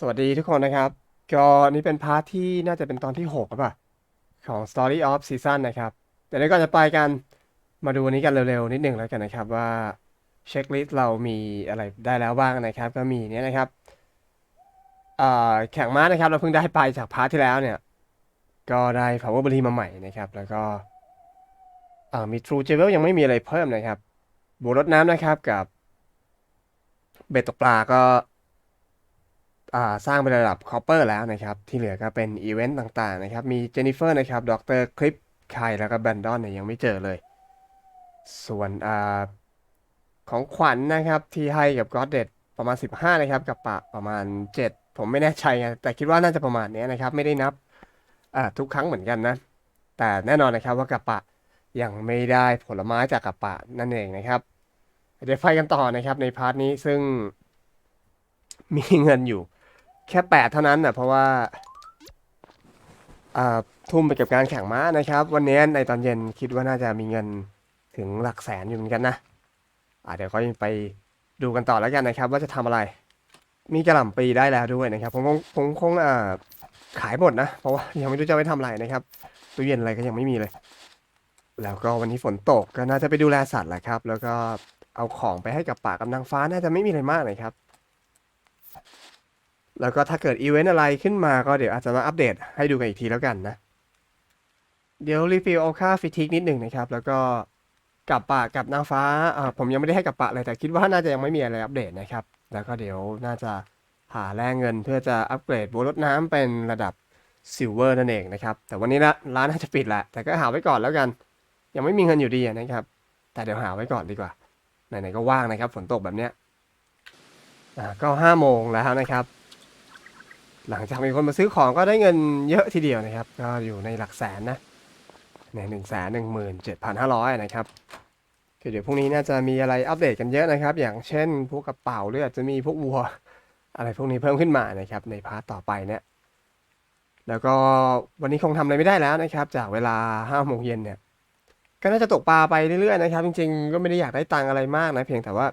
สวัสดีทุกคนนะครับ ก็นี่เป็นพาร์ทที่น่าจะเป็นตอนที่6ครับป่ะของ Story of Season นะครับ แต่เดี๋ยวก่อนจะไปกันมาดูอันนี้กันเร็วๆ นิดหนึ่งแล้วกันนะครับว่าเช็คลิสต์เรามีอะไรได้แล้วบ้างนะครับ ก็มีเนี่ยนะครับแข่งม้านะครับ เราเพิ่งได้ไปจากพาร์ทที่แล้วเนี่ย ก็ได้ Power b e r r y มาใหม่นะครับ แล้วก็มี True Jewel ยังไม่มีอะไรเพิ่มนะครับบัวรดน้ำนะครับกับเบ็ดตกปลาก็ สร้างเป็นระดับคอปเปอร์แล้วนะครับ ที่เหลือก็เป็นอีเวนต์ต่างๆนะครับ มีเจนนิเฟอร์นะครับดรคลิปไคแล้วก็แบนดอนเนี่ยยังไม่เจอเลย ส่วนอของขวัญนะครับ ที่ให้กับก็อดเดดประมาณ 15 นะครับ กับปะประมาณ 7 ผมไม่แน่ใจไงแต่คิดว่าน่าจะประมาณนี้นะครับ ไม่ได้นับทุกครั้งเหมือนกันนะ แต่แน่นอนนะครับว่ากับปะยังไม่ได้ผลไม้จากกับปะนั่นเองนะครับ เดี๋ยวไฟกันต่อนะครับในพาร์ทนี้ซึ่งมีเงินอยู่ แค่แปดเท่านั้นนะเพราะว่าทุ่มไปกับการแข่งม้านะครับ วันนี้ในตอนเย็นคิดว่าน่าจะมีเงินถึงหลักแสนอยู่เหมือนกันนะเดี๋ยวก็ไปดูกันต่อแล้วกันนะครับ ว่าจะทำอะไร มีกระหล่ำปีได้แล้วด้วยนะครับ ผมคงผมคงขายหมดนะ เพราะว่ายังไม่รู้จะไปทำอะไรนะครับตู้เย็นอะไรก็ยังไม่มีเลย แล้วก็วันนี้ฝนตกก็น่าจะไปดูแลสัตว์แหละครับ แล้วก็เอาของไปให้กับป่ากับนางฟ้าน่าจะไม่มีอะไรมากนะครับ แล้วก็ถ้าเกิดอีเวนต์อะไรขึ้นมาก็เดี๋ยวอาจจะมาอัปเดตให้ดูกันอีกทีแล้วกันนะ เดี๋ยวรีฟิลเอาค่าฟิทิกนิดหนึ่งนะครับ แล้วก็กับปะกับนางฟ้าอ่าผมยังไม่ได้ให้กับปะเลยแต่คิดว่าน่าจะยังไม่มีอะไรอัปเดตนะครับ แล้วก็เดี๋ยวน่าจะหาแลกเงินเพื่อจะอัปเกรดบัวรดน้ำเป็นระดับซิลเวอร์นั่นเองนะครับ แต่วันนี้ละร้านน่าจะปิดแหละ แต่ก็หาไว้ก่อนแล้วกัน ยังไม่มีเงินอยู่ดีนะครับ แต่เดี๋ยวหาไว้ก่อนดีกว่าไหนๆก็ว่างนะครับ ฝนตกแบบเนี้ยอ่าก็ห้าโมงแล้วนะครับ หลังจากมีคนมาซื้อของก็ได้เงินเยอะทีเดียวนะครับ ก็อยู่ในหลักแสนนะในหนึ่งแสนหนึ่งหมื่นเจ็ดพันห้าร้อยนะครับเดี๋ยวพรุ่งนี้น่าจะมีอะไรอัปเดตกันเยอะนะครับ อย่างเช่นพวกกระเป๋าหรืออาจจะมีพวกวัว อะไรพวกนี้เพิ่มขึ้นมานะครับ ในพาร์ทต่อไปเนี่ยแล้วก็วันนี้คงทำอะไรไม่ได้แล้วนะครับ จากเวลาห้าโมงเย็นเนี่ยก็น่าจะตกปลาไปเรื่อยๆนะครับ จริงๆ ก็ไม่ได้อยากได้ตังอะไรมากนะ เพียงแต่ว่า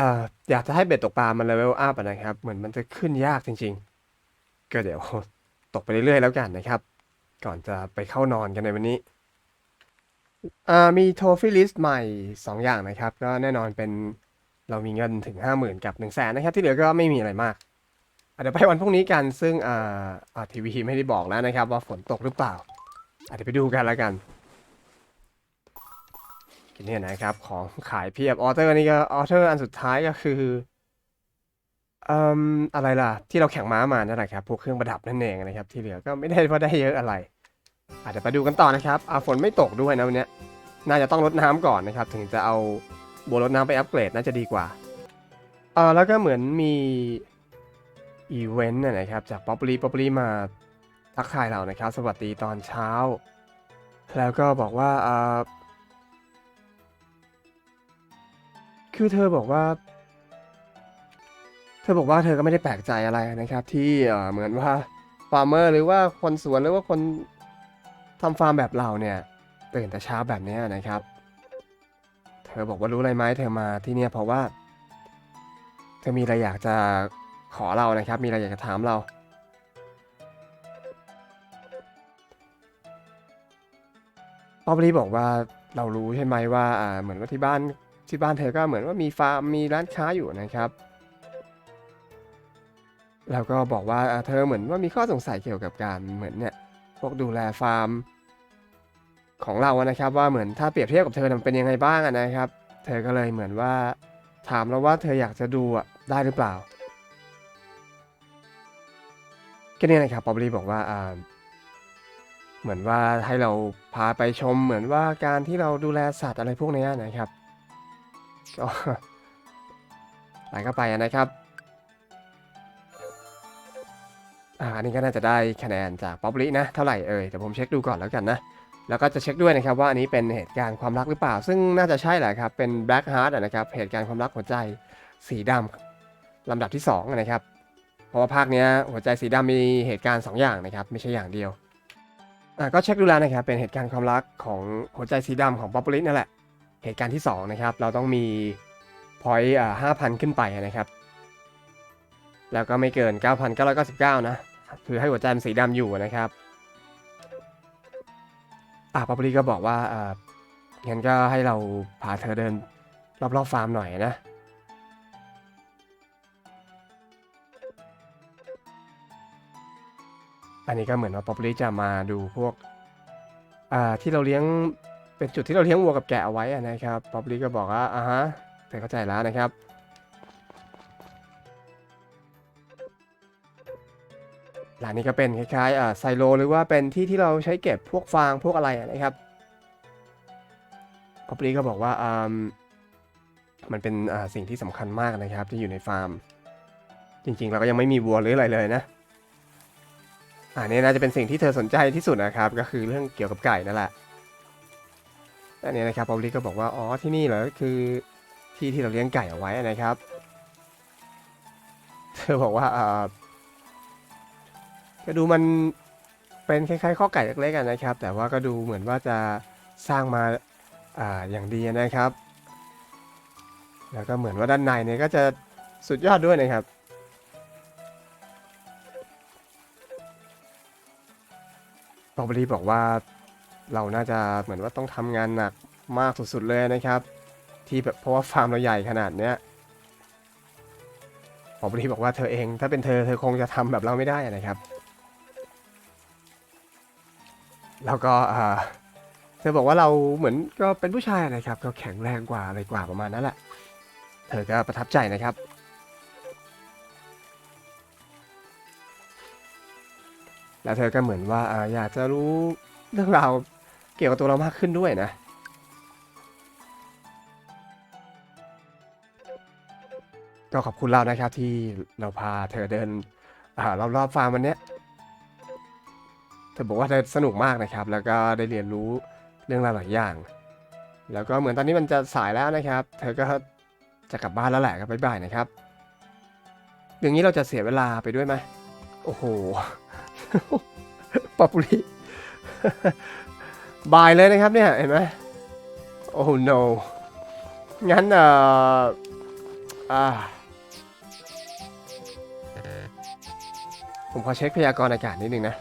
อ่ออยากจะให้เบ็ดตกปลา มันเลเวลอัพนะครับ เหมือนมันจะขึ้นยากจริง ๆ ก็เดี๋ยวตกไปเรื่อยๆแล้วกันนะครับ ก่อนจะไปเข้านอนกันในวันนี้อ่ามีโทฟี่ลิสต์ใหม่ 2 อย่างนะครับ ก็แน่นอนเป็นเรามีเงินถึง 50,000 กับ 1 0 0 0 0แสนนะครับ ที่เหลือก็ไม่มีอะไรมากเดี๋ยวไปวันพรุ่งนี้กัน ซึ่งอ่าทีวีไม่ได้บอกแล้วนะครับ ว่าฝนตกหรือเปล่าอะเดี๋ยวไปดูกันแล้วกัน เนี่ยนะครับ ของขายเพียบออเทอร์นี่ก็ออเทอร์อันสุดท้ายก็คือเอ่มอะไรล่ะ ที่เราแข่งม้ามานั่นแหละครับ พวกเครื่องประดับนั่นเองนะครับ ที่เหลือก็ไม่ได้ว่าได้เยอะอะไรอาจจะเดี๋ยวไปดูกันต่อนะครับอาฝนไม่ตกด้วยนะวันนี้น่าจะต้องรดน้ำก่อนนะครับ ถึงจะเอาบัวรดน้ำไปอัปเกรดน่าจะดีกว่าเออแล้วก็เหมือนมีอีเวนต์นะนะครับจากป๊อปปี้ป๊อปปี้มาทักทายเรานะครับ สวัสดีตอนเช้า แล้วก็บอกว่าอ่า คือเธอบอกว่า เธอบอกว่าเธอก็ไม่ได้แปลกใจอะไรนะครับ ที่เอ่อเหมือนว่าฟาร์มเมอร์หรือว่าคนสวนหรือว่าคนทำฟาร์มแบบเราเนี่ยตื่นแต่เช้าแบบนี้นะครับ เธอบอกว่ารู้อะไรไหมเธอมาที่เนี่ยเพราะว่า เธอมีอะไรอยากจะขอเรานะครับ มีอะไรอยากจะถามเราปอบลีบอกว่าเรารู้ใช่ไหมว่าอ่าเหมือนว่าที่บ้าน ที่บ้านเธอก็เหมือนว่ามีฟาร์มมีร้านค้าอยู่นะครับ แล้วก็บอกว่าเธอเหมือนว่ามีข้อสงสัยเกี่ยวกับการเหมือนเนี่ยพวกดูแลฟาร์ม ของเราอะนะครับ ว่าเหมือนถ้าเปรียบเทียบกับเธอมันเป็นยังไงบ้างนะครับ เธอก็เลยเหมือนว่าถามเราว่าเธออยากจะดูอะได้หรือเปล่าก็เนี่ยนะครับปอบลีบอกว่าอ่าเหมือนว่าให้เราพาไปชมเหมือนว่าการที่เราดูแลสัตว์อะไรพวกเนี้ยนะครับ ก็ไปก็ไปนะครับอ่าอันนี้ก็น่าจะได้คะแนนจากป๊อปลินะ เท่าไหร่เอ่ยแต่ผมเช็คดูก่อนแล้วกันนะ แล้วก็จะเช็คด้วยนะครับว่าอันนี้เป็นเหตุการณ์ความรักหรือเปล่า ซึ่งน่าจะใช่แหละครับ เป็น Black Heart นะครับ เหตุการณ์ความรักหัวใจสีดำลำดับที่ 2 นะครับ เพราะว่าภาคเนี้ยหัวใจสีดำมีเหตุการณ์สองอย่างนะครับ ไม่ใช่อย่างเดียวอะก็เช็คดูแล้วนะครับ เป็นเหตุการณ์ความรักของหัวใจสีดำของป๊อปลินั่นแหละ เหตุการณ์ที่2นะครับเราต้องมีพอยต์ห้าพันขึ้นไปนะครับ แล้วก็ไม่เกิน 9,999 นะ คือให้หัวใจมันสีดำอยู่นะครับอะป๊อปปี้ก็บอกว่าเอองั้นก็ให้เราพาเธอเดินรอบๆฟาร์มหน่อยนะอันนี้ก็เหมือนว่าป๊อปปี้จะมาดูพวกอ่าที่เราเลี้ยง เป็นจุดที่เราเลี้ยงวัวกับแกะเอาไว้นะครับป๊อปปี้ก็บอกว่าอ่าฮะเธอเข้าใจแล้วนะครับหลังนี้ก็เป็นคล้ายๆอ่าไซโลหรือว่าเป็นที่ที่เราใช้เก็บพวกฟางพวกอะไรนะครับป๊อปปี้ก็บอกว่าอ่ามันเป็นอ่าสิ่งที่สำคัญมากนะครับที่อยู่ในฟาร์ม จริงๆ เราก็ยังไม่มีวัวหรืออะไรเลยนะอันนี้น่าจะเป็นสิ่งที่เธอสนใจที่สุดนะครับ ก็คือเรื่องเกี่ยวกับไก่นั่นแหละ อันนี้นะครับปอลิก็บอกว่าอ๋อที่นี่เหรอคือที่ที่เราเลี้ยงไก่เอาไว้นะครับ เธอบอกว่าอ่าก็ดูมันเป็นคล้ายๆข้อไก่เล็กๆอะนะครับ แต่ว่าก็ดูเหมือนว่าจะสร้างมาอ่าอย่างดีนะครับ แล้วก็เหมือนว่าด้านในเนี่ยก็จะสุดยอดด้วยนะครับปอบรีบอกว่า เราน่าจะเหมือนว่าต้องทำงานหนักมากสุดๆเลยนะครับ ที่แบบเพราะว่าฟาร์มเราใหญ่ขนาดเนี้ยปอบรีบอกว่าเธอเอง ถ้าเป็นเธอเธอคงจะทำแบบเราไม่ได้นะครับ แล้วก็อ่าเธอบอกว่าเราเหมือนก็เป็นผู้ชายนะครับ ก็แข็งแรงกว่าอะไรกว่าประมาณนั้นแหละ เธอก็ประทับใจนะครับแล้วเธอก็เหมือนว่าอยากจะรู้เรื่องราว เกี่ยวกับตัวเรามากขึ้นด้วยนะ ก็ขอบคุณเรานะครับที่เราพาเธอเดินอ่ารอบๆฟาร์มวันนี้เธอบอกว่าเธอสนุกมากนะครับ แล้วก็ได้เรียนรู้เรื่องราวหลายอย่าง แล้วก็เหมือนตอนนี้มันจะสายแล้วนะครับ เธอก็จะกลับบ้านแล้วแหละครับบ๊ายบายนะครับอย่างนี้เราจะเสียเวลาไปด้วยไหมโอ้โหปอปปุริ บายเลยนะครับเนี่ยเห็นไหมโอ้ no งั้นเอ่ออ่าผมขอเช็คพยากรณ์อากาศนิดนึงนะ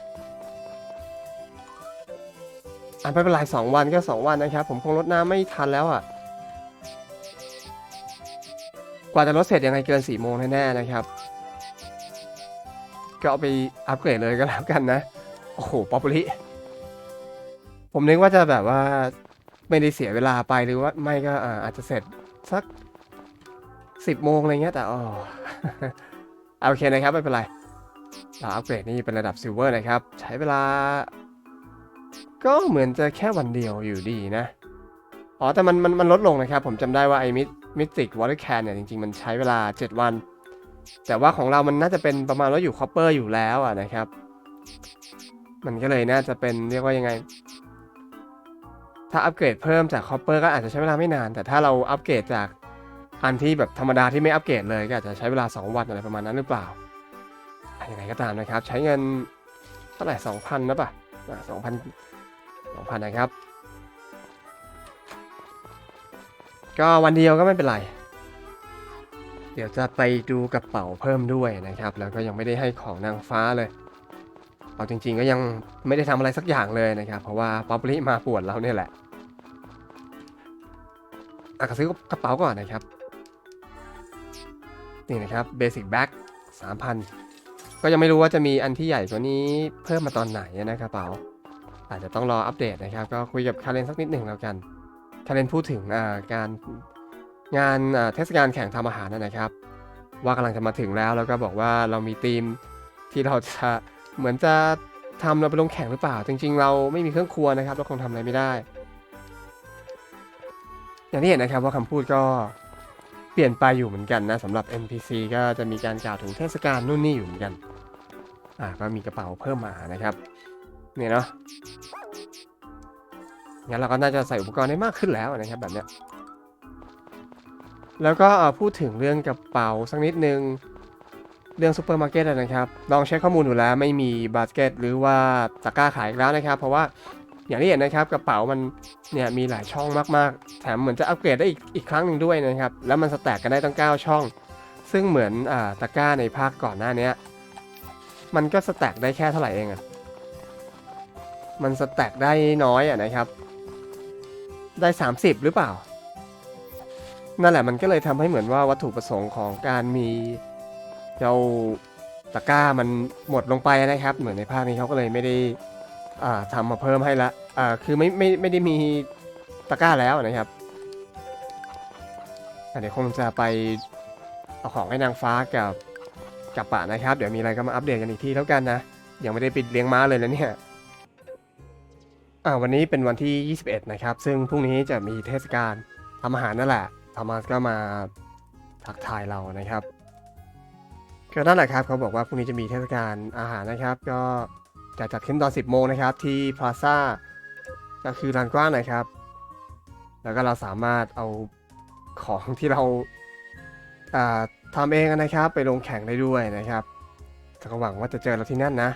อะไม่เป็นไรสองวันก็สองวันนะครับ ผมคงลดน้ำไม่ทันแล้วอะ กว่าจะลดเสร็จยังไงเกินสี่โมงแน่ๆนะครับ ก็เอาไปอัปเกรดเลยก็แล้วกันนะ โอ้โห ป๊อปปุริ ผมนึกว่าจะแบบว่าไม่ได้เสียเวลาไปหรือว่าไม่ก็อาจจะเสร็จสักสิบโมงอะไรเงี้ยแต่อ๋อเอาโอเคนะครับไม่เป็นไรเราอัปเกรดนี่เป็นระดับซิลเวอร์นะครับ ใช้เวลา ก็เหมือนจะแค่วันเดียวอยู่ดีนะ อ๋อ แต่มันมันมันลดลงนะครับ ผมจำได้ว่าไอ้มิมิติกวอเตอร์แคนเนี่ย จริง ๆ มันใช้เวลา 7 วัน แต่ว่าของเรามันน่าจะเป็นประมาณว่าอยู่คอปเปอร์อยู่แล้วอะนะครับ มันก็เลยน่าจะเป็นเรียกว่ายังไง ถ้าอัปเกรดเพิ่มจากคอปเปอร์ก็อาจจะใช้เวลาไม่นาน แต่ถ้าเราอัปเกรดจากอันที่แบบธรรมดาที่ไม่อัปเกรดเลยก็อาจจะใช้เวลา 2 วันอะไรประมาณนั้นหรือเปล่าอะยังไงก็ตามนะครับ ใช้เงินเท่าไหร่2,000นะป่ะสองพันสองพันนะครับ ก็วันเดียวก็ไม่เป็นไร เดี๋ยวจะไปดูกระเป๋าเพิ่มด้วยนะครับ แล้วก็ยังไม่ได้ให้ของนางฟ้าเลย เอาจริงๆก็ยังไม่ได้ทำอะไรสักอย่างเลยนะครับ เพราะว่าป๊อปลี่มาปวดเราเนี่ยแหละอะก็ซื้อกระเป๋าก่อนนะครับ นี่นะครับ Basic Bag 3,000ก็ยังไม่รู้ว่าจะมีอันที่ใหญ่กว่านี้เพิ่มมาตอนไหนนะครับกระเป๋า อาจจะต้องรออัปเดตนะครับ ก็คุยกับคาเรนสักนิดหนึ่งแล้วกันคาเรนพูดถึงการงานเทศกาลแข่งทำอาหารนะนะครับ ว่ากำลังจะมาถึงแล้วแล้วก็บอกว่าเรามีทีมที่เราจะ เหมือนจะทำเราไปลงแข่งหรือเปล่า จริง ๆ เราไม่มีเครื่องครัวนะครับ เราคงทำอะไรไม่ได้ อย่างที่เห็นนะครับว่าคำพูดก็เปลี่ยนไปอยู่เหมือนกันนะสำหรับ NPC ก็จะมีการกล่าวถึงเทศกาลนู่นนี่อยู่เหมือนกัน อ่าก็มีกระเป๋าเพิ่มมานะครับ เนี่ยเนาะ งั้นเราก็น่าจะใส่อุปกรณ์ได้มากขึ้นแล้วนะครับแบบเนี้ย แล้วก็พูดถึงเรื่องกระเป๋าสักนิดนึง เรื่องซูเปอร์มาร์เก็ตนะครับ ลองเช็คข้อมูลดูแล้วไม่มีบาสเกตหรือว่าตะกร้าขายอีกแล้วนะครับ เพราะว่าอย่างที่เห็นนะครับกระเป๋ามันเนี่ยมีหลายช่องมากๆ แถมเหมือนจะอัปเกรดได้อีกอีกครั้งหนึ่งด้วยนะครับ แล้วมันสแต็กกันได้ตั้ง 9 ช่อง ซึ่งเหมือนอ่าตะกร้าในภาคก่อนหน้านี้มันก็สแต็กได้แค่เท่าไหร่เองอะมันสแต็กได้น้อยอะนะครับ ได้ 30 หรือเปล่า นั่นแหละมันก็เลยทำให้เหมือนว่าวัตถุประสงค์ของการมี เจ้าตะกร้ามันหมดลงไปนะครับ เหมือนในภาคนี้เขาก็เลยไม่ได้อ่าทำมาเพิ่มให้ละอ่าคือไม่ไม่ไม่ได้มีตะกร้าแล้วนะครับอะเดี๋ยวคงจะไปเอาของให้นางฟ้ากับกับป่านะครับ เดี๋ยวมีอะไรก็มาอัปเดตกันอีกทีแล้วกันนะยังไม่ได้ปิดเลี้ยงม้าเลยนะเนี่ยอ่าวันนี้เป็นวันที่ 21 นะครับ ซึ่งพรุ่งนี้จะมีเทศกาลทำอาหารนั่นแหละทอมัสก็มาทักทายเรานะครับ ก็นั่นแหละครับเขาบอกว่าพรุ่งนี้จะมีเทศกาลอาหารนะครับ ก็จะจัดขึ้นตอน 10 โมงนะครับ ที่พลาซ่าก็คือลานกว้างนะครับ แล้วก็เราสามารถเอาของที่เราอ่าทำเองนะครับ ไปลงแข่งได้ด้วยนะครับก็หวังว่าจะเจอเราที่นั่นนะ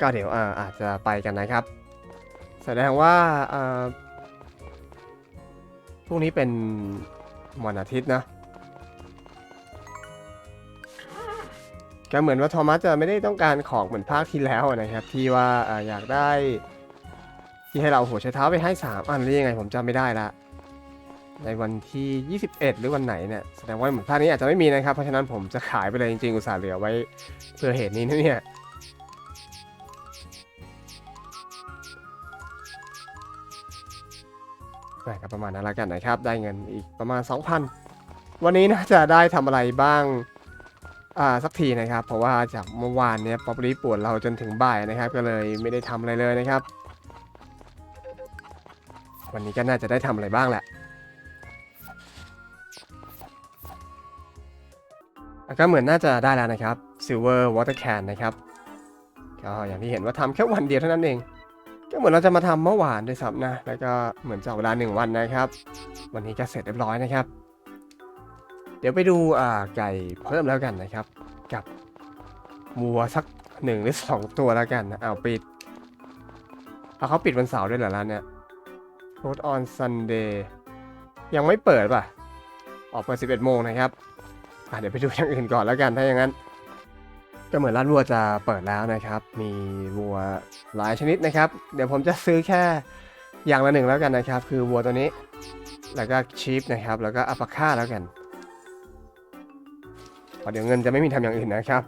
ก็เดี๋ยวอาอาจจะไปกันนะครับ แสดงว่าพรุ่งนี้เป็นวันอาทิตย์นะ ก็เหมือนว่าโทมัสจะไม่ได้ต้องการของเหมือนภาคที่แล้วนะครับ ที่ว่าอยากได้ที่ให้เราหัวใช้เท้าไปให้สามอันหรือยังไงผมจำไม่ได้ละ ในวันที่ 21 หรือวันไหนเนี่ยแสดงว่าเหมือนภาคนี้อาจจะไม่มีนะครับ เพราะฉะนั้นผมจะขายไปเลยจริงๆ อุตส่าห์เหลือไว้เพื่อเหตุนี้นะเนี่ยแต่ประมาณนั้นแล้วกันนะครับ ได้เงินอีกประมาณ 2,000 วันนี้น่าจะได้ทำอะไรบ้าง สักทีนะครับ เพราะว่าจากเมื่อวานเนี้ยป๊อปปี้ปวดเราจนถึงบ่ายนะครับ ก็เลยไม่ได้ทำอะไรเลยนะครับ วันนี้ก็น่าจะได้ทำอะไรบ้างแหละก็เหมือนน่าจะได้แล้วนะครับ Silver Water Can นะครับก็อย่างที่เห็นว่าทำแค่วันเดียวเท่านั้นเอง ก็เหมือนเราจะมาทำเมื่อวานด้วยซ้ำนะ แล้วก็เหมือนจะเอาเวลาหนึ่งวันนะครับ วันนี้ก็เสร็จเรียบร้อยนะครับ เดี๋ยวไปดูอ่าไก่เพิ่มแล้วกันนะครับ กับวัวสักหนึ่งหรือสองตัวแล้วกันนะเอาปิดเอาเขาปิดวันเสาร์ด้วยเหรอร้านเนี่ย Close on Sunday ยังไม่เปิดป่ะ ออกเปิด11โมงนะครับอะเดี๋ยวไปดูอย่างอื่นก่อนแล้วกันถ้าอย่างนั้น ก็เหมือนร้านวัวจะเปิดแล้วนะครับ มีวัวหลายชนิดนะครับ เดี๋ยวผมจะซื้อแค่อย่างละหนึ่งแล้วกันนะครับ คือวัวตัวนี้ แล้วก็ชีฟนะครับ แล้วก็อัปาค่าแล้วกัน เพราะเดี๋ยวเงินจะไม่มีทำอย่างอื่นนะครับ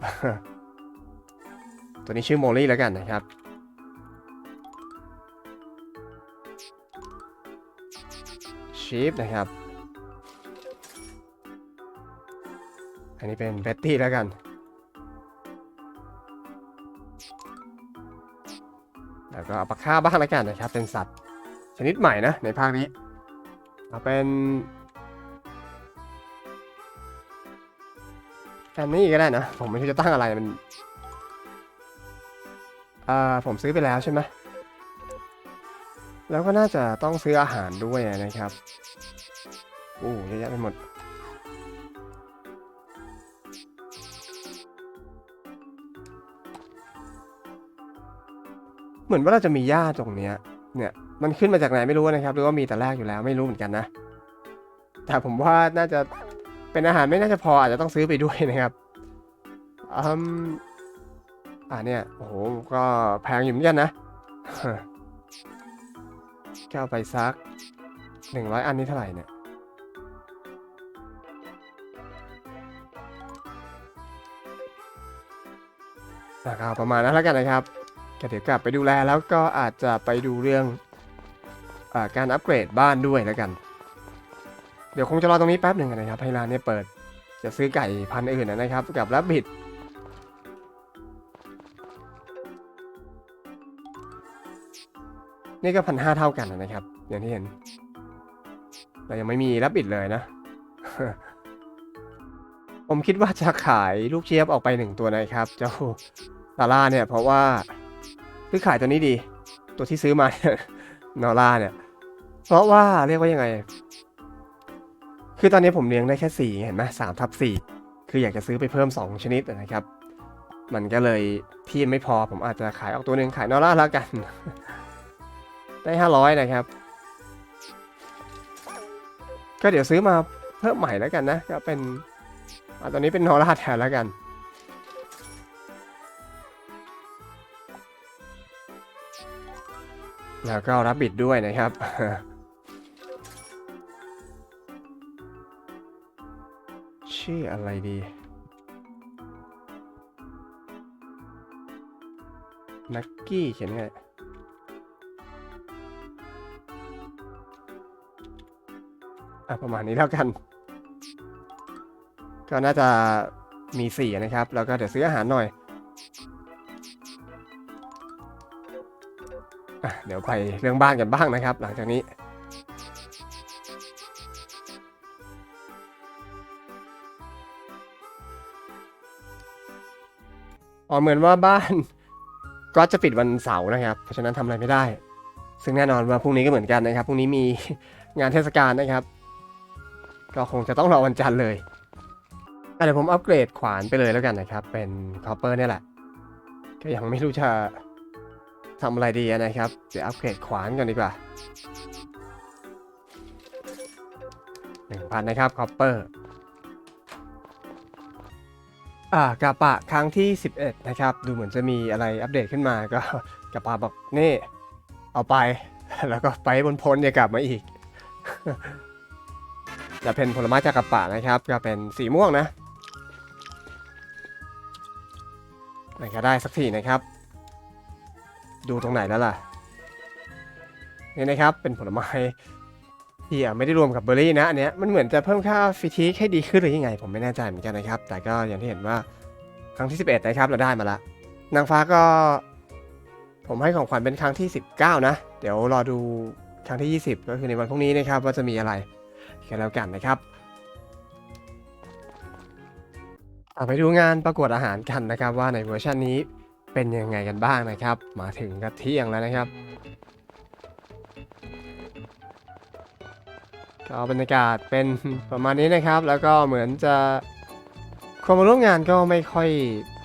ตัวนี้ชื่อโมลี่แล้วกันนะครับ ชีฟนะครับ อันนี้เป็นเบตตี้แล้วกัน แล้วก็เอาปลาค่าบ้างแล้วกันนะครับ เป็นสัตว์ชนิดใหม่นะในภาคนี้ เอาเป็น อันนี้ก็ได้นะ ผมไม่รู้จะตั้งอะไรมันอ่าผมซื้อไปแล้วใช่ไหมแล้วก็น่าจะต้องซื้ออาหารด้วยนะครับโอ้เยอะแยะไปหมด เหมือนว่าเราจะมีหญ้าตรงเนี้ย เนี่ย มันขึ้นมาจากไหนไม่รู้นะครับ หรือว่ามีแต่แรกอยู่แล้วไม่รู้เหมือนกันนะ แต่ผมว่าน่าจะ เป็นอาหารไม่น่าจะพออาจจะต้องซื้อไปด้วยนะครับอืมอ่าเนี่ยโอ้โหก็แพงอยู่เหมือนกันนะแก้วไปซักหนึ่งร้อยอันนี้เท่าไหร่เนี่ยนะครับประมาณนั้นแล้วกันนะครับเดี๋ยวกลับไปดูแลแล้วก็อาจจะไปดูเรื่องอการอัปเกรดบ้านด้วยแล้วกัน เดี๋ยวคงจะรอตรงนี้แป๊บหนึ่งนะครับให้ร้านเนี้เปิด จะซื้อไก่พันธุ์อื่นนะครับ กับรับบิดนี่ก็พันห้าเท่ากันนะครับ อย่างที่เห็น เรายังไม่มีรับบิดเลยนะ ผมคิดว่าจะขายลูกเชียบออกไปหนึ่งตัวนะครับ เจ้าลาล่าเนี่ย เพราะว่าซื้อขายตัวนี้ดี ตัวที่ซื้อมาเนี่ยนอร่าเนี่ย เพราะว่าเรียกว่ายังไง คือตอนนี้ผมเลี้ยงได้แค่สี่เห็นไหมสามทับสี่คืออยากจะซื้อไปเพิ่มสองชนิดนะครับ มันก็เลยที่ไม่พอผมอาจจะขายออกตัวหนึ่งขายนอร่าแล้วกัน ได้ห้าร้อยนะครับ ก็เดี๋ยวซื้อมาเพิ่มใหม่แล้วกันนะ ก็เป็นอตอนนี้เป็นนอร่าแทนแล้วกันแล้วก็รับบิดด้วยนะครับ ชื่ออะไรดี นักกี้เขียนไงอะประมาณนี้แล้วกัน ก็น่าจะมีสี่นะครับ แล้วก็เดี๋ยวซื้ออาหารหน่อยอะเดี๋ยวไปเรื่องบ้านกันบ้างนะครับ หลังจากนี้ อ๋อเหมือนว่าบ้านก็จะปิดวันเสาร์นะครับ เพราะฉะนั้นทำอะไรไม่ได้ ซึ่งแน่นอนว่าพรุ่งนี้ก็เหมือนกันนะครับพรุ่งนี้มีงานเทศกาลนะครับ ก็คงจะต้องรอวันจันทร์เลยเดี๋ยวผมอัปเกรดขวานไปเลยแล้วกันนะครับ เป็นคอปเปอร์เนี่ยแหละ ก็ยังไม่รู้จะทำอะไรดีนะครับ เดี๋ยวอัปเกรดขวานก่อนดีกว่าหนึ่งพันนะครับคอปเปอร์ อ่ากาปะครั้งที่ 11 นะครับ ดูเหมือนจะมีอะไรอัปเดตขึ้นมาก็กาปะบอกนี่ เอาไป แล้วก็ไปบนพ้นอย่ากลับมาอีก จะเป็นผลไม้จากกาปะนะครับ ก็เป็นสีม่วงนะไหนก็ได้สักทีนะครับ ดูตรงไหนแล้วล่ะ นี่นะครับเป็นผลไม้ ที่อะไม่ได้รวมกับเบอร์รี่นะอันเนี้ยมันเหมือนจะเพิ่มค่าฟิทีให้ดีขึ้นหรือยังไง ผมไม่แน่ใจเหมือนกันนะครับ แต่ก็อย่างที่เห็นว่าครั้งที่ 11 นะครับ เราได้มาละนางฟ้าก็ ผมให้ของขวัญเป็นครั้งที่ 19 นะ เดี๋ยวรอดูครั้งที่ 20 ก็คือในวันพรุ่งนี้นะครับ ว่าจะมีอะไรกันแล้วกันนะครับไปดูงานประกวดอาหารกันนะครับ ว่าในเวอร์ชันนี้เป็นยังไงกันบ้างนะครับ มาถึงก็เที่ยงแล้วนะครับ ก็บรรยากาศเป็นประมาณนี้นะครับ แล้วก็เหมือนจะคนมาร่วมงานก็ไม่ค่อย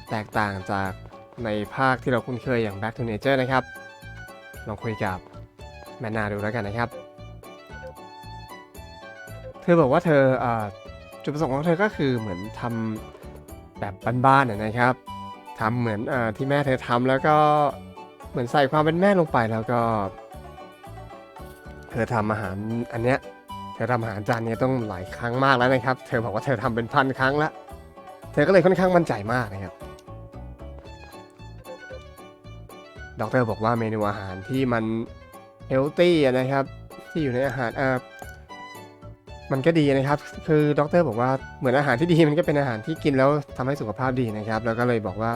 แตกต่างจากในภาคที่เราคุ้นเคยอย่าง Back to Nature นะครับ ลองคุยกับแมนนาดูแล้วกันนะครับ เธอบอกว่าเธออจุดประสงค์ของเธอก็คือเหมือนทำแบบบ้านๆนะครับทำเหมือนอที่แม่เธอทำแล้วก็เหมือนใส่ความเป็นแม่ลงไปแล้วก็ เธอทำอาหารอันเนี้ย ธอทำอาหารจานนี้ต้องหลายครั้งมากแล้วนะครับ เธอบอกว่าเธอทำเป็นพันครั้งแล้วเธอก็เลยค่อนข้างมั่นใจมากนะครับด็อกเตอร์บอกว่าเมนูอาหารที่มันเฮลตี้นะครับ ที่อยู่ในอาหารเออมันก็ดีนะครับ คือด็อกเตอร์บอกว่าเหมือนอาหารที่ดีมันก็เป็นอาหารที่กินแล้วทำให้สุขภาพดีนะครับ แล้วก็เลยบอกว่า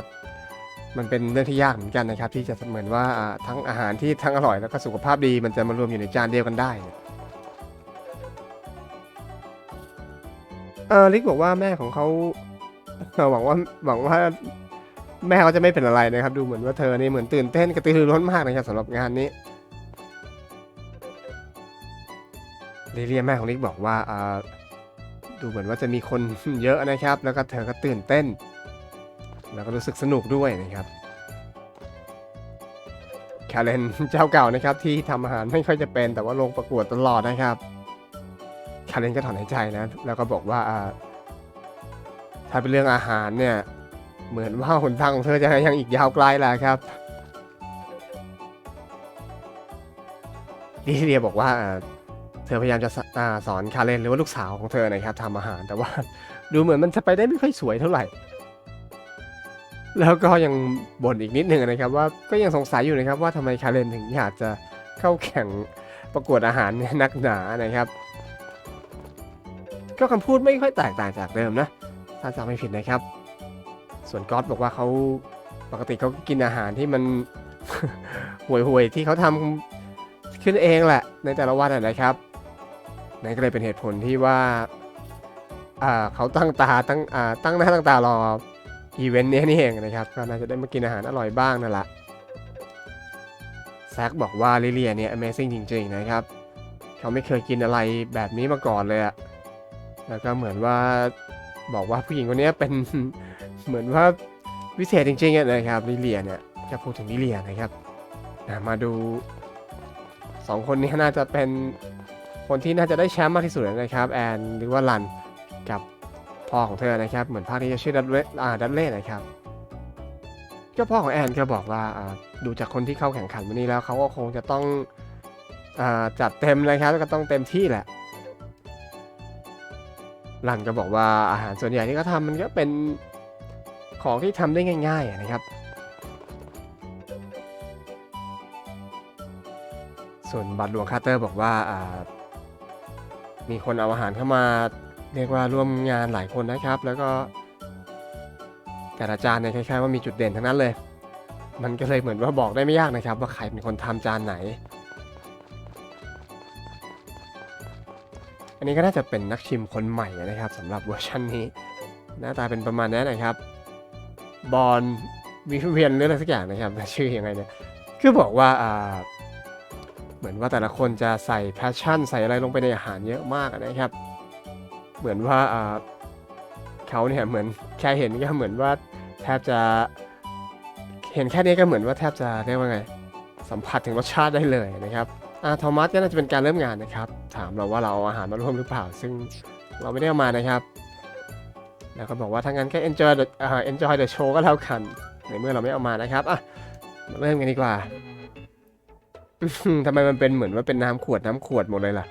มันเป็นเรื่องที่ยากเหมือนกันนะครับ ที่จะเหมือนว่าทั้งอาหารที่ทั้งอร่อยแล้วก็สุขภาพดีมันจะมารวมอยู่ในจานเดียวกันได้ เออลิกบอกว่าแม่ของเขาเออหวังว่าหวังว่า แม่เขาจะไม่เป็นอะไรนะครับ ดูเหมือนว่าเธอนี่เหมือนตื่นเต้นกระตือรือร้นมากนะครับสำหรับงานนี้ลิเลียแม่ของลิกบอกว่าอ่าดูเหมือนว่าจะมีคนเยอะนะครับ แล้วก็เธอก็ตื่นเต้น แล้วก็รู้สึกสนุกด้วยนะครับแคลเลนเจ้าเก่านะครับที่ทำอาหารไม่ค่อยจะเป็นแต่ว่าลงประกวดตลอดนะครับ คาเรนก็ถอนหายใจนะ แล้วก็บอกว่าถ้าเป็นเรื่องอาหารเนี่ย เหมือนว่าหนทางของเธอจะยังอีกยาวไกลแหละครับลิเลียบอกว่าเธอพยายามจะสอสอนคาเรนหรือว่าลูกสาวของเธอนะครับทำอาหารแต่ว่าดูเหมือนมันจะไปได้ไม่ค่อยสวยเท่าไหร่ แล้วก็ยังบ่นอีกนิดหนึ่งนะครับ ว่าก็ยังสงสัยอยู่นะครับว่าทำไมคาเรนถึงอยากจะเข้าแข่งประกวดอาหารเนี่ยนักหนานะครับ ก็คำพูดไม่ค่อยแตกต่างจากเดิมนะ ถ้าจำไม่ผิดนะครับ ส่วนก๊อตบอกว่าเขาปกติเขากินอาหารที่มันห่วยๆที่เขาทำขึ้นเองแหละ ในแต่ละวันนะครับนั่นก็เลยเป็นเหตุผลที่ว่าเขาตั้งตาตั้งตั้งหน้าตั้งตารออีเวนต์เนี้ยนี่เองนะครับ ก็น่าจะได้มากินอาหารอร่อยบ้างนั่นแหละแซกบอกว่าลิเลียเนี่ย Amazing จริง ๆ นะครับ เขาไม่เคยกินอะไรแบบนี้มาก่อนเลยอะ แล้วก็เหมือนว่าบอกว่าผู้หญิงคนนี้เป็นเหมือนว่าวิเศษจริงๆนะครับลิเลียเนี่ยจะพูดถึงลิเลียนะครับมาดูสองคนนี้น่าจะเป็นคนที่น่าจะได้แชมป์มากที่สุดนะครับแอนหรือว่าลันกับพ่อของเธอนะครับเหมือนภาคนี้จะชื่อดัตเล่ดัตเล่นะครับก็พ่อของแอนก็บอกว่าดูจากคนที่เข้าแข่งขันวันนี้แล้วเขาก็คงจะต้องอจัดเต็มเลยครับก็ต้องเต็มที่แหละ ลันก็บอกว่าอาหารส่วนใหญ่ที่เขาทำมันก็เป็นของที่ทำได้ง่ายๆนะครับ ส่วนบัตรหลวงคาเตอร์บอกว่าอ่ามีคนเอาอาหารเข้ามาเรียกว่าร่วมงานหลายคนนะครับ แล้วก็แต่ละจานเนี่ยคล้ายๆว่ามีจุดเด่นทั้งนั้นเลย มันก็เลยเหมือนว่าบอกได้ไม่ยากนะครับ ว่าใครเป็นคนทำจานไหน อันนี้ก็น่าจะเป็นนักชิมคนใหม่นะครับสำหรับเวอร์ชันนี้ หน้าตาเป็นประมาณนั้นนะครับบอลวิเวียนหรืออะไรสักอย่างนะครับชื่อยังไงเนี่ยคือบอกว่าอ่าเหมือนว่าแต่ละคนจะใส่แพชชั่น ใส่อะไรลงไปในอาหารเยอะมากนะครับ เหมือนว่าอ่าเขาเนี่ยเหมือนแค่เห็นก็เหมือนว่าแทบจะเห็นแค่นี้ก็เหมือนว่าแทบจะเรียกว่าไง สัมผัสถึงรสชาติได้เลยนะครับ อ่าโทมัสก็น่าจะเป็นการเริ่มงานนะครับ ถามเราว่าเราเอาอาหารมาร่วมหรือเปล่า ซึ่งเราไม่ได้เอามานะครับ แล้วก็บอกว่าถ้างั้นก็ enjoy the อ่า enjoy the show ก็แล้วกัน ในเมื่อเราไม่เอามานะครับอะมาเริ่มกันดีกว่า ทำไมมันเป็นเหมือนว่าเป็นน้ำขวดน้ำขวดหมดเลยล่ะ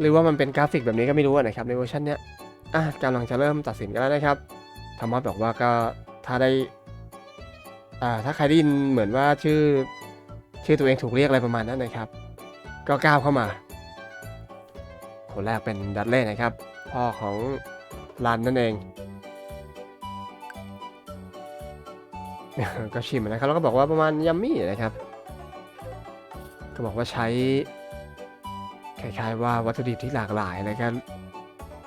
หรือว่ามันเป็นกราฟิกแบบนี้ก็ไม่รู้นะครับในเวอร์ชันเนี้ยอะกำลังจะเริ่มตัดสินกันแล้วนะครับธรรมะบอกว่าก็ถ้าได้อ่าถ้าใครได้ยินเหมือนว่าชื่อ ชื่อตัวเองถูกเรียกอะไรประมาณนั้นนะครับ ก็ก้าวเข้ามา คนแรกเป็นดัตเล่นะครับ พ่อของรันนั่นเอง ก็ชิมนะครับแล้วก็บอกว่าประมาณยัมมี่นะครับ ก็บอกว่าใช้คล้ายๆว่าวัตถุดิบที่หลากหลายแล้วก็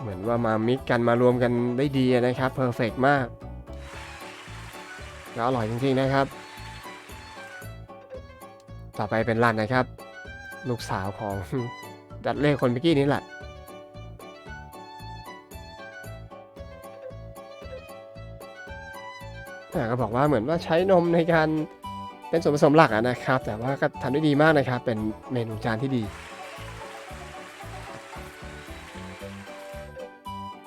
เหมือนว่ามามิกกันมารวมกันได้ดีนะครับเพอร์เฟกมาก แล้วอร่อยจริงๆนะครับ ต่อไปเป็นรันนะครับ ลูกสาวของดัดเล่คนเมื่อกี้นี้แหละอ่าก็บอกว่าเหมือนว่าใช้นมในการเป็นส่วนผสมหลักะนะครับ แต่ว่าก็ทำได้ดีมากนะครับ เป็นเมนูจานที่ดี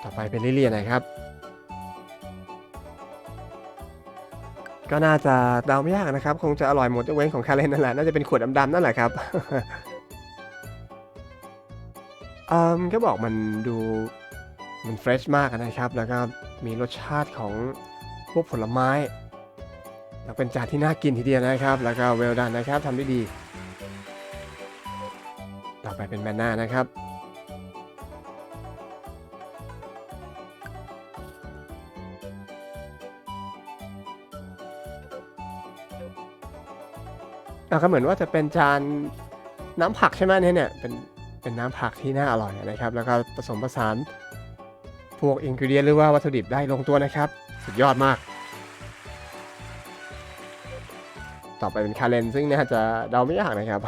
ต่อไปเป็นลิเลียนะครับ ก็น่าจะเดาไม่ยากนะครับ คงจะอร่อยหมดยกเว้นของคาเรนนั่นแหละ น่าจะเป็นขวดดำๆนั่นแหละครับอืมก็บอกมันดูมันเฟรชมากนะครับ แล้วก็มีรสชาติของพวกผลไม้ แล้วเป็นจานที่น่ากินทีเดียวนะครับ แล้วก็เวลดันนะครับทำได้ดี ต่อไปเป็นแมนนานะครับ อะก็เหมือนว่าจะเป็นจานน้ำผักใช่ไหมเนี่ยเนี่ยเป็นเป็นน้ำผักที่น่าอร่อยนะครับ แล้วก็ผสมผสานพวกอินกิเดียนหรือว่าวัตถุดิบได้ลงตัวนะครับ สุดยอดมาก ต่อไปเป็นคาเลนซึ่งน่าจะเดาไม่ยากนะครับ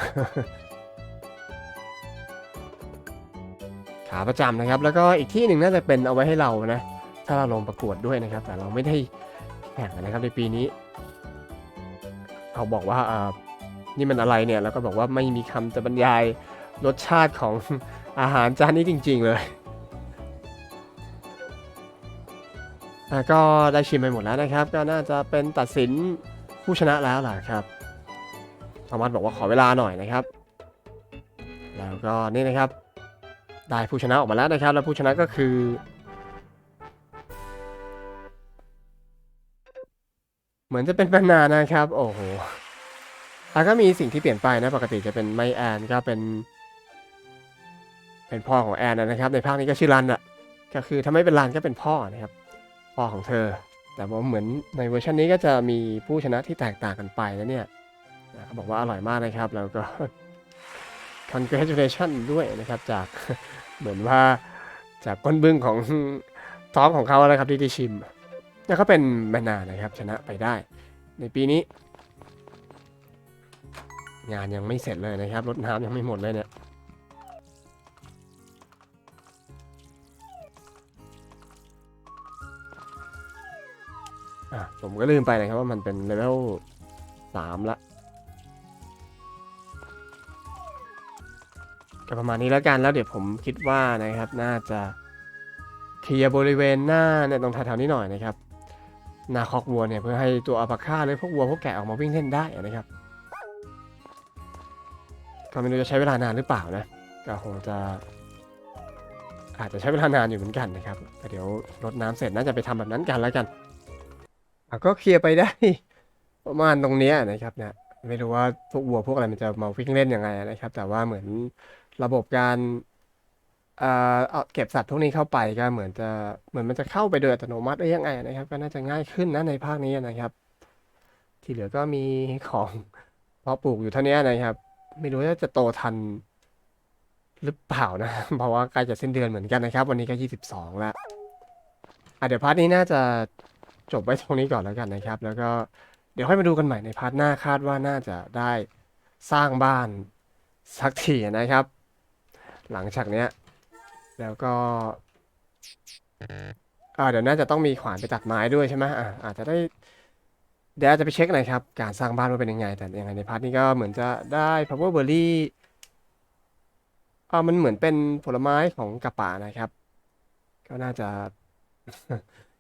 ขาประจำนะครับ แล้วก็อีกที่หนึ่งน่าจะเป็นเอาไว้ให้เรานะ ถ้าเราลงประกวดด้วยนะครับ แต่เราไม่ได้แข่งนะครับในปีนี้ เขาบอกว่าอ่า นี่มันอะไรเนี่ย แล้วก็บอกว่าไม่มีคำจะบรรยายรสชาติของอาหารจานนี้จริง ๆ เลยอ่ก็ได้ชิมไปหมดแล้วนะครับ ก็น่าจะเป็นตัดสินผู้ชนะแล้วล่ะครับธรรมัสบอกว่าขอเวลาหน่อยนะครับ แล้วก็นี่นะครับ ได้ผู้ชนะออกมาแล้วนะครับ แล้วผู้ชนะก็คือ เหมือนจะเป็นแบนนานะครับ โอ้โห อะก็มีสิ่งที่เปลี่ยนไปนะปกติจะเป็นไมแอนก็เป็น เป็นพ่อของแอนนะครับ ในภาคนี้ก็ชื่อรันอะก็คือถ้าไม่เป็นรันก็เป็นพ่อนะครับ พ่อของเธอ แต่ว่าเหมือนในเวอร์ชันนี้ก็จะมีผู้ชนะที่แตกต่างกันไปนะเนี่ยเขาบอกว่าอร่อยมากนะครับ แล้วก็ congratulation ด้วยนะครับจากเหมือนว่าจากก้นบึ้งของท็อปของเขานะครับที่ได้ชิม แล้วก็เป็นแมนนานะครับชนะไปได้ ในปีนี้ งานยังไม่เสร็จเลยนะครับรดน้ำยังไม่หมดเลยเนี่ยอะผมก็ลืมไปนะครับว่ามันเป็นเลเวลสามละก็ประมาณนี้แล้วกันแล้วเดี๋ยวผมคิดว่านะครับ น่าจะเคลียร์บริเวณหน้าเนี่ยตรงแถวๆนี้หน่อยนะครับ นาคอกวัวเนี่ยเพื่อให้ตัวอัปาค่าหรือพวกวัวพวกแกะออกมาวิ่งเล่นได้นะครับ ก็ไม่รู้จะใช้เวลานานหรือเปล่านะก็คงจะ อาจจะใช้เวลานานอยู่เหมือนกันนะครับแต่เดี๋ยวรดน้ำเสร็จน่าจะไปทำแบบนั้นกันแล้วกันก็เคลียร์ไปได้ ประมาณตรงนี้นะครับเนี่ยไม่รู้ว่าพวกวัวพวกอะไรมันจะมาวิ่งเล่นยังไงนะครับ แต่ว่าเหมือนระบบการเอ่อเอาเก็บสัตว์พวกนี้เข้าไปก็เหมือนจะเหมือนมันจะเข้าไปโดยอัตโนมัติได้ยังไงนะครับ ก็น่าจะง่ายขึ้นนะในภาคนี้นะครับ ที่เหลือก็มีของเพาะปลูกอยู่เท่านี้นะครับ ไม่รู้ว่าจะโตทันหรือเปล่านะ เพราะว่าใกล้จะสิ้นเดือนเหมือนกันนะครับ วันนี้ก็22แล้วอะเดี๋ยวพาร์ทนี้น่าจะจบไว้ตรงนี้ก่อนแล้วกันนะครับ แล้วก็เดี๋ยวค่อยมาดูกันใหม่ในพาร์ทหน้าคาดว่าน่าจะได้สร้างบ้านสักทีนะครับ หลังจากเนี้ย แล้วก็อ่าเดี๋ยวน่าจะต้องมีขวานไปตัดไม้ด้วยใช่ไหมอ่าอาจจะได้ เดี๋ยวจะไปเช็คหน่อยครับ การสร้างบ้านว่าเป็นยังไง แต่ยังไงในพาร์ทนี้ก็เหมือนจะได้ power berry อ่ามันเหมือนเป็นผลไม้ของกะป่านะครับ ก็น่าจะ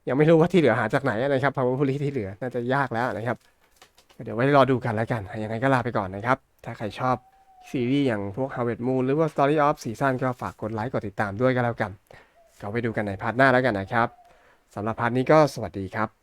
ยังไม่รู้ว่าที่เหลือหาจากไหนนะครับ power berry ที่เหลือน่าจะยากแล้วนะครับ เดี๋ยวไว้รอดูกันแล้วกัน ยังไงก็ลาไปก่อนนะครับ ถ้าใครชอบซีรีส์อย่างพวก Harvest Moon หรือว่า Story of Season ก็ฝากกดไลค์กดติดตามด้วยกันแล้วกัน ก็ไปดูกันในพาร์ทหน้าแล้วกันนะครับสำหรับพาร์ทนี้ก็สวัสดีครับ